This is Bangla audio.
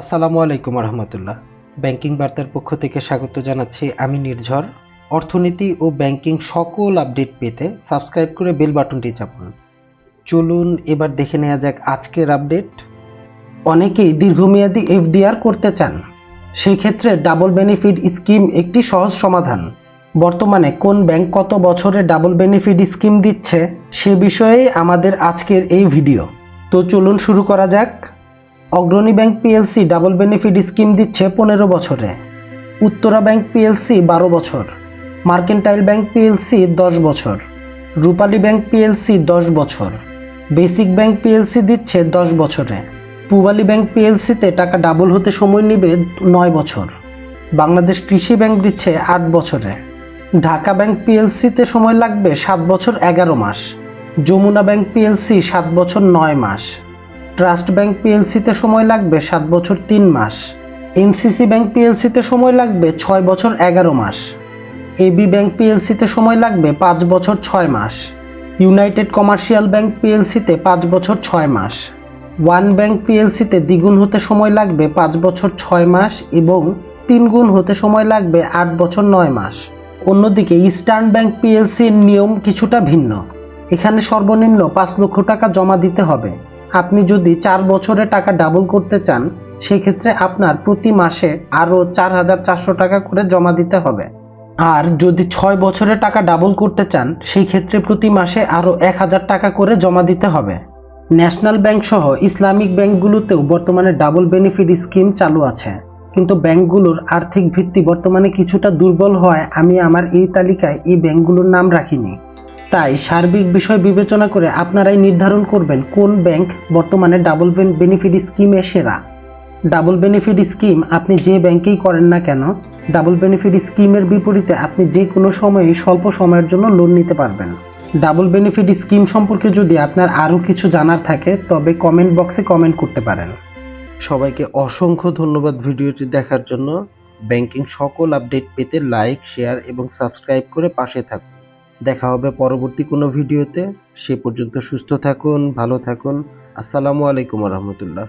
আসসালামু আলাইকুম রহমতুল্লাহ ব্যাংকিং বার্তার পক্ষ থেকে স্বাগত জানাচ্ছি আমি নির্ঝর। অর্থনীতি ও ব্যাংকিং সকল আপডেট পেতে সাবস্ক্রাইব করে বেল বাটনটি চাপুন। চলুন এবার দেখে নেওয়া যাক আজকের আপডেট। অনেকেই দীর্ঘমেয়াদী এফডিআর করতে চান। সেই ক্ষেত্রে ডাবল বেনিফিট স্কিম একটি সহজ সমাধান। বর্তমানে কোন ব্যাংক কত বছরে ডাবল বেনিফিট স্কিম দিচ্ছে সে বিষয়ে আমাদের আজকের এই ভিডিও। তো চলুন শুরু করা যাক। Agrani bank PLC double benefit scheme দিচ্ছে পনেরো বছরে। উত্তরা ব্যাংক পিএলসি বারো বছর। মার্কেন্টাইল ব্যাংক পিএলসি দশ বছর। রূপালী ব্যাংক পিএলসি দশ বছর। বেসিক ব্যাংক পিএলসি দিচ্ছে দশ বছরে। পূবালী ব্যাংক পিএলসিতে টাকা ডাবল হতে সময় নেবে নয় বছর। বাংলাদেশ কৃষি ব্যাংক দিচ্ছে আট বছরে। ঢাকা ব্যাংক পিএলসিতে সময় লাগবে সাত বছর এগারো মাস। যমুনা ব্যাংক পিএলসি সাত বছর নয় মাস। ট্রাস্ট ব্যাংক পিএলসিতে সময় লাগবে সাত বছর তিন মাস। এনসিসি ব্যাংক পিএলসিতে সময় লাগবে ছয় বছর এগারো মাস। এবি ব্যাংক পিএলসিতে সময় লাগবে পাঁচ বছর ছয় মাস। ইউনাইটেড কমার্শিয়াল ব্যাংক পিএলসিতে পাঁচ বছর ছয় মাস। ওয়ান ব্যাংক পিএলসিতে দ্বিগুণ হতে সময় লাগবে পাঁচ বছর ছয় মাস এবং তিন গুণ হতে সময় লাগবে আট বছর নয় মাস। অন্যদিকে ইস্টার্ন ব্যাংক পিএলসির নিয়ম কিছুটা ভিন্ন। এখানে সর্বনিম্ন পাঁচ লক্ষ টাকা জমা দিতে হবে। আপনি যদি চার বছরে টাকা ডাবল করতে চান, সেক্ষেত্রে আপনার প্রতি মাসে আরও চার হাজার চারশো টাকা করে জমা দিতে হবে। আর যদি ছয় বছরে টাকা ডাবল করতে চান সেই ক্ষেত্রে প্রতি মাসে আরও এক হাজার টাকা করে জমা দিতে হবে। ন্যাশনাল ব্যাংক সহ ইসলামিক ব্যাংকগুলোতেও বর্তমানে ডাবল বেনিফিট স্কিম চালু আছে। কিন্তু ব্যাংকগুলোর আর্থিক ভিত্তি বর্তমানে কিছুটা দুর্বল হওয়ায় আমি আমার এই তালিকায় এই ব্যাংকগুলোর নাম রাখিনি। তাই সার্বিক বিষয় বিবেচনা করে আপনারাই নির্ধারণ করবেন কোন ব্যাংক বর্তমানে ডাবল বেনিফিট স্কিমে সেরা। ডাবল বেনিফিট স্কিম আপনি যে ব্যাংকেই করেন না কেন, ডাবল বেনিফিট স্কিমের বিপরীতে আপনি যে কোনো সময়েই স্বল্প সময়ের জন্য লোন নিতে পারবেন। ডাবল বেনিফিট স্কিম সম্পর্কে যদি আপনার আরও কিছু জানার থাকে, তবে কমেন্ট বক্সে কমেন্ট করতে পারেন। সবাইকে অসংখ্য ধন্যবাদ ভিডিওটি দেখার জন্য। ব্যাংকিং সকল আপডেট পেতে লাইক, শেয়ার এবং সাবস্ক্রাইব করে পাশে থাকুন। দেখা হবে পরবর্তী কোনো ভিডিওতে। সে পর্যন্ত সুস্থ থাকুন ভালো থাকুন। আসসালামু আলাইকুম রহমতুল্লাহ।